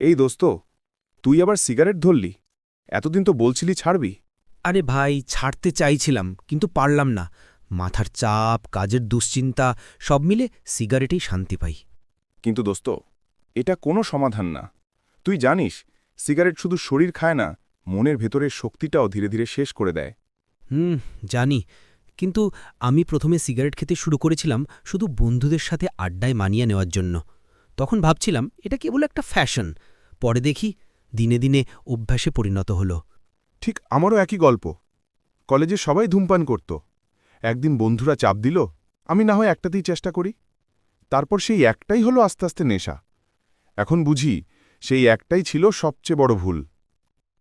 এই দোস্ত তুই আবার সিগারেট ধরলি? এতদিন তো বলছিলি ছাড়বি। আরে ভাই ছাড়তে চাইছিলাম কিন্তু পারলাম না। মাথার চাপ কাজের দুশ্চিন্তা সব মিলে সিগারেটেই শান্তি পাই। কিন্তু দোস্ত এটা কোনো সমাধান না। তুই জানিস সিগারেট শুধু শরীর খায় না মনের ভেতরের শক্তিটাও ধীরে ধীরে শেষ করে দেয়। হুম জানি। কিন্তু আমি প্রথমে সিগারেট খেতে শুরু করেছিলাম শুধু বন্ধুদের সাথে আড্ডায় মানিয়ে নেওয়ার জন্য। তখন ভাবছিলাম এটা কেবল একটা ফ্যাশন। পরে দেখি দিনে দিনে অভ্যাসে পরিণত হল। ঠিক আমারও একই গল্প। কলেজে সবাই ধূমপান করত। একদিন বন্ধুরা চাপ দিল আমি না হয় একটাতেই চেষ্টা করি। তারপর সেই একটাই হলো আস্তে আস্তে নেশা। এখন বুঝি সেই একটাই ছিল সবচেয়ে বড় ভুল।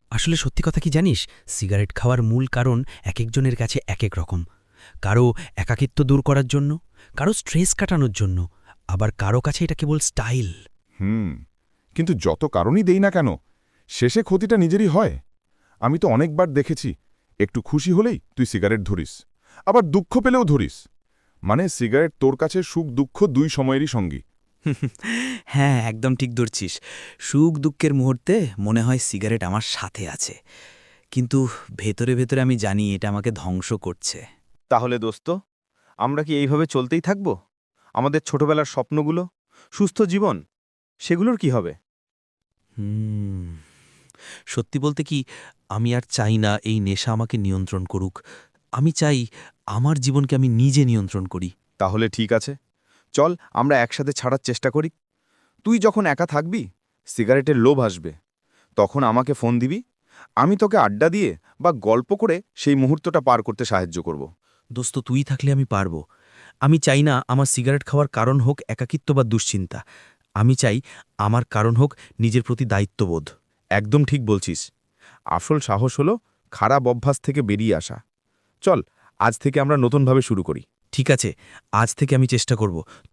আসলে সত্যি কথা কি জানিস? সিগারেট খাওয়ার মূল কারণ এক একজনের কাছে এক এক রকম। কারও একাকিত্ব দূর করার জন্য কারও স্ট্রেস কাটানোর জন্য আবার কারও কাছে এটা কেবল স্টাইল। হুম। কিন্তু যত কারণই দেই না কেন শেষে ক্ষতিটা নিজেরই হয়। আমি তো অনেকবার দেখেছি একটু খুশি হলেই তুই সিগারেট ধরিস আবার দুঃখ পেলেও ধরিস। মানে সিগারেট তোর কাছে সুখ দুঃখ দুই সময়েরই সঙ্গী। হ্যাঁ একদম ঠিক ধরছিস। সুখ দুঃখের মুহূর্তে মনে হয় সিগারেট আমার সাথে আছে। কিন্তু ভেতরে ভেতরে আমি জানি এটা আমাকে ধ্বংস করছে। তাহলে দোস্ত আমরা কি এইভাবে চলতেই থাকব? আমাদের ছোটবেলার স্বপ্নগুলো সুস্থ জীবন সেগুলোর কি হবে? হুম। সত্যি বলতে কি আমি আর চাই না এই নেশা আমাকে নিয়ন্ত্রণ করুক। আমি চাই আমার জীবনকে আমি নিজে নিয়ন্ত্রণ করি। তাহলে ঠিক আছে। চল আমরা একসাথে ছাড়ার চেষ্টা করি। তুই যখন একা থাকবি সিগারেটের লোভ আসবে। তখন আমাকে ফোন দিবি। আমি তোকে আড্ডা দিয়ে বা গল্প করে সেই মুহূর্তটা পার করতে সাহায্য করব। দোস্ত তুই থাকলে আমি পারব। আমি চাই না আমার সিগারেট খাওয়ার কারণ হোক একাকিত্ব বা দুশ্চিন্তা। আমি চাই আমার কারণ হোক নিজের প্রতি দায়িত্ববোধ। একদম ঠিক বলছিস। আসল সাহস হলো খারাপ অভ্যাস থেকে বেরিয়ে আসা। চল, আজ থেকে আমরা নতুনভাবে শুরু করি। ঠিক আছে, আজ থেকে আমি চেষ্টা করব।